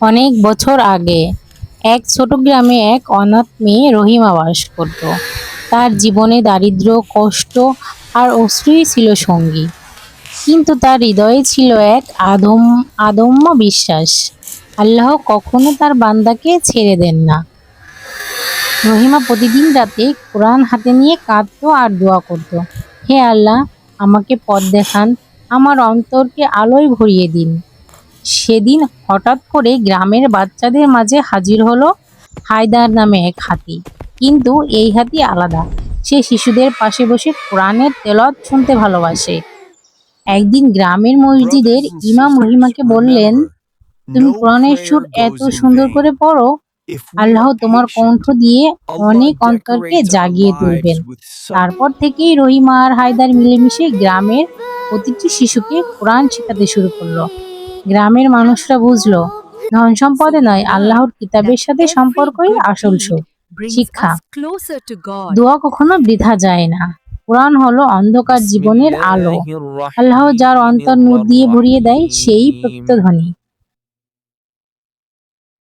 অনেক বছর আগে এক ছোট গ্রামে এক অনাথ মেয়ে রহিমা বাস করত। তার জীবনে দারিদ্র, কষ্ট আর অশ্রুই ছিল সঙ্গী। কিন্তু তার হৃদয়ে ছিল এক আদম আদম্য বিশ্বাস। আল্লাহ কখনো তার বান্দাকে ছেড়ে দেন না। রহিমা প্রতিদিন রাতে কোরআন হাতে নিয়ে কাঁদতো আর দোয়া করত। হে আল্লাহ, আমাকে পথ দেখান, আমার অন্তরকে আলোয় ভরিয়ে দিন। সেদিন হঠাৎ করে গ্রামের বাচ্চাদের মাঝে হাজির হলো হায়দার নামে এক হাতি। কিন্তু এই হাতি আলাদা। সে শিশুদের পাশে বসে কোরআনের তেলত শুনতে ভালোবাসে। একদিন গ্রামের মসজিদের ইমাম রহিমাকে বললেন তুমি কোরআনের সুর এত সুন্দর করে পড়ো। আল্লাহ তোমার কণ্ঠ দিয়ে অনেক অন্তরকে জাগিয়ে তুলবেন। তারপর থেকেই রহিমা আর হায়দার মিলেমিশে গ্রামের প্রতিটি শিশুকে কোরআন শেখাতে শুরু করল। গ্রামের মানুষরা বুঝলো ধন সম্পদে নয় আল্লাহর কিতাবের সাথে সম্পর্কই আসল সুখ শিক্ষা। দোয়া কখনো বৃথা যায় না। কোরআন হলো অন্ধকার জীবনের আলো। আল্লাহ যার অন্তর নূর দিয়ে ভরিয়ে দেয় সেই প্রকৃত ধনী